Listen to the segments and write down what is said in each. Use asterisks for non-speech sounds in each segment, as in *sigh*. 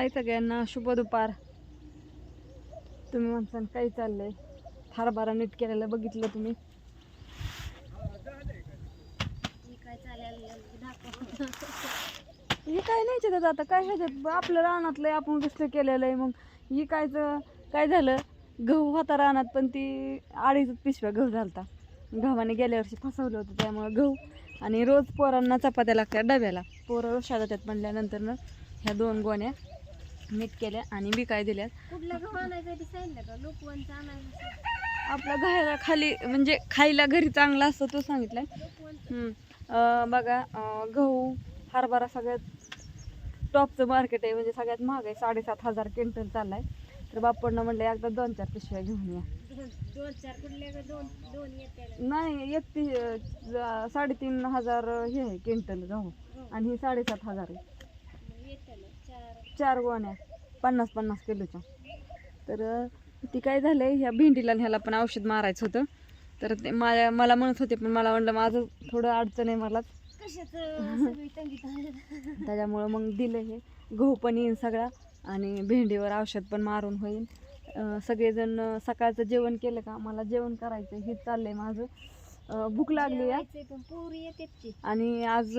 हाय सगळ्यांना शुभ दुपार. तुम्ही म्हणसान काही चाललंय? हरभरा नीट केलेलं बघितलं तुम्ही? हे काय नाही त्याच्यात आता काय ह्याच्यात आपलं रानातलं आहे, आपण कसं केलेलं आहे मग ही कायचं काय झालं? गहू होता रानात पण ती अडीच पिशव्या गहू झालता. गव्हाने गेल्या वर्षी फसवलं होतं त्यामुळे गहू आणि रोज पोरांना चपात्या लागतात डब्याला. पोरं शाळेत म्हणल्यानंतर ह्या दोन गोण्या. मीठ केल्या आणि बिकाय दिल्या कुठलं गहू आणायचं ते सांगितलं का? लोकवनचं आणायचं. आपला घायला खाली म्हणजे खायला घरी चांगला असतो तो सांगितलाय. लोकवनचं हम्म. अं, बघा अं, गहू हरभरा सगळ्यात टॉपचं मार्केट आहे. म्हणजे सगळ्यात महाग आहे. साडेसात हजार क्विंटल चाललाय. तर बाप्पांना म्हणलं एकदा दोन चार पिशव्या घेऊन या. दोन दोन चार कुठले का दोन दोन येते नाही एक ती अं, साडेतीन हजार हे आहे क्विंटल गहू. आणि ही साडेसात हजार आहे. चार गोण्या पन्नास पन्नास किलोच्या. तर ती काय झालंय ह्या भेंडीला ह्याला पण औषध मारायचं होतं. तर ते माझ्या मला म्हणत होते पण मला म्हणलं माझं थोडं अडचण आहे मलाच. चालत त्याच्यामुळं मग दिलं हे. गहू पण येईन सगळा आणि भेंडीवर औषध पण मारून होईल सगळेजण सकाळचं जेवण केलं का? मला जेवण करायचं हे चाललंय माझं. भूक लागली आणि आज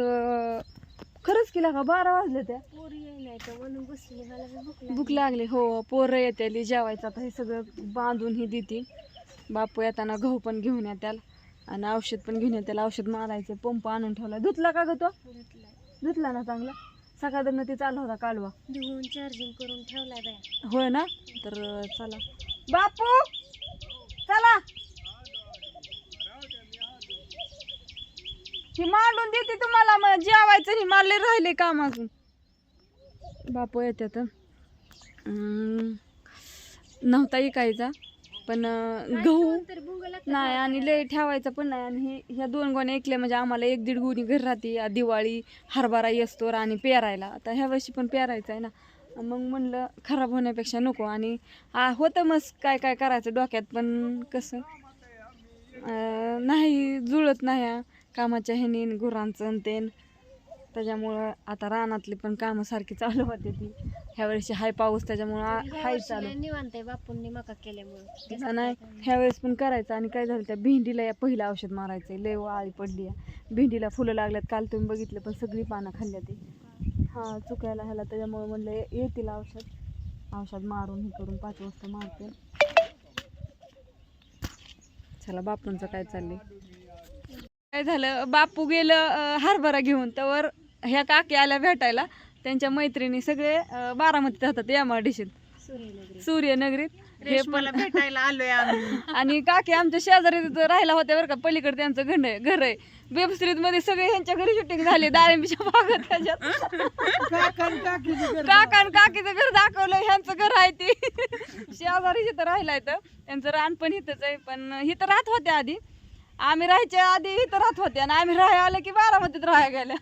खरंच केला का? बारा वाजले त्या. पोरी येई नाही तर म्हणून बसली मला बी भूक लागली. भूक लागली हो. पोरं येते जेवायचं. आता हे सगळं बांधून ही देते बापू येताना गहू पण घेऊन येत्याल आणि औषध पण घेऊन येत्याल औषध मारायचं पंप आणून ठेवला. धुतला का ग तो. धुतला ना चांगला? सकाळनं ते चालू होता कालवा. धुवून चार्जिंग करून ठेवलाय बाया. होय ना? तर चला. बापू! चला. ही मांडून देते तुम्हाला मग जेवायचं ही मारले राहिले काम अजून. बापू येतात नव्हता इकायचा पण गहू नाही आणि लय ठेवायचा पण नाही आणि ह्या दोन गोण्या ऐकल्या म्हणजे आम्हाला एक दीड गुणी घर राहते दिवाळी हरभरा येस्तोर आणि पेरायला. आता ह्या वर्षी पण पेरायचं आहे ना. मग म्हणलं खराब होण्यापेक्षा नको आणि आ, होतं मस्त काय काय करायचं डोक्यात पण कसं? नाही जुळत नाही. कामाच्या ह्यानी गुरांचं तेन. त्याच्यामुळं आता रानातली पण कामं सारखी चालू होते ती. ह्या वर्षी हाय पाऊस त्याच्यामुळं आ- ह्या चालू. निवांत आहे बापूंनी मका केल्यामुळे. तसं नाही ह्या वेळेस पण करायचं आणि काय झालं त्या भेंडीला या पहिलं औषध मारायचं लय आळी पडली आहे भेंडीला फुलं लागल्यात काल तुम्ही बघितलं पण सगळी पानं खाल्ल्या ती. हा चुकायला ह्याला त्याच्यामुळे म्हणलं ये- येतील औषध. औषध मारून हे करून पाच वाजता मारते. चला बापूंचं काय चाललंय? काय झालं बापू गेलं अं, हरभरा घेऊन. तर ह्या काकी आल्या भेटायला. त्यांच्या मैत्रिणी सगळे बारामतीत राहतात एम आर सूर्यनगरीत. हे पण भेटायला आलोय आम्ही. *laughs* आणि काकी आमच्या शेजारी तिथं राहिला होत्या बरं का पलीकडे त्यांचं घर आहे घर आहे. वेब सिरीजमध्ये सगळे ह्यांच्या घरी शूटिंग झाली डाळिंबीच्या बागेत त्याच्यात. काका आणि काकीचं घर दाखवलं ह्यांचं घर आहे ते. शेजारी इथं राहिला तर. त्यांचं रान पण इथंच आहे पण इथं राहत होत्या आधी. आम्ही राहायच्या आधी इथं राहत होत्या आणि आम्ही राहायला आलं की बारामतीत राहायला गेल्या.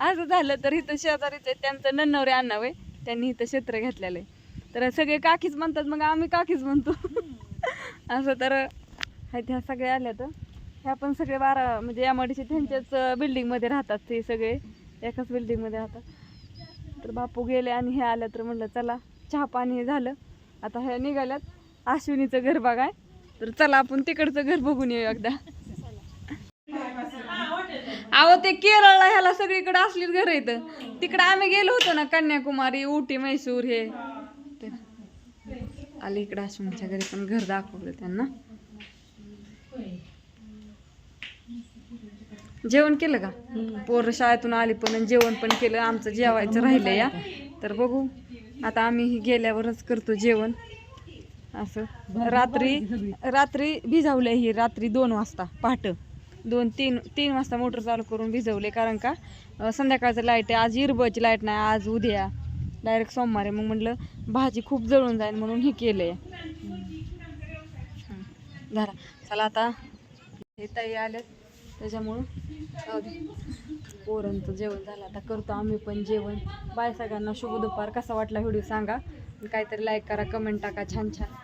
असं झालं तर इथं शेजारीच आहे त्यांचं नन्नवरे अण्णावे त्यांनी इथं क्षेत्र घेतलेलं आहे. तर सगळे काकीच म्हणतात मग आम्ही काकीच म्हणतो. *laughs* असं तर ह्या सगळ्या सगळे आल्या तर. ह्या पण सगळे बारा म्हणजे यामडीचे त्यांच्याच बिल्डिंगमध्ये राहतात ते सगळे. एकाच बिल्डिंगमध्ये राहतात. तर बापू गेले आणि हे आलं तर म्हणलं चला चहा पाणी हे झालं. आता ह्या निघाल्यात. अश्विनीचं घर बघाय. तर चला आपण तिकडचं घर बघून येऊ एकदा. अहो ते केरळला ह्याला सगळीकडे असलीच घर इथं तिकडे आम्ही गेलो होतो ना कन्याकुमारी उटी मैसूर हे. ते. आले इकडे अश्विनीच्या घरी पण घर दाखवलं त्यांना. जेवण केलं का? पोरं शाळेतून आली पण जेवण पण केलं. आमचं जेवायचं राहिलं या. तर बघू आता आम्ही गेल्यावरच करतो जेवण. असं. रात्री रात्री भिजावलं ही रात्री दोन वाजता पहाट. दोन तीन तीन वाजता मोटर चालू करून भिजवले. कारण का? संध्याकाळचं लाइट आहे. आज इरबची लाइट नाही आज उद्या. डायरेक्ट सोमवारी. मग म्हटलं भाजी खूप जळून जाईल म्हणून हे केलं आहे झाला चला आता. हे ताई आलेत. त्याच्यामुळं पोरांचं जेवण झालं. आता करतो आम्ही पण जेवण. बाय सगळ्यांना शुभ दुपार. कसा वाटला व्हिडिओ सांगा. काहीतरी लाईक करा कमेंट टाका. छान छान.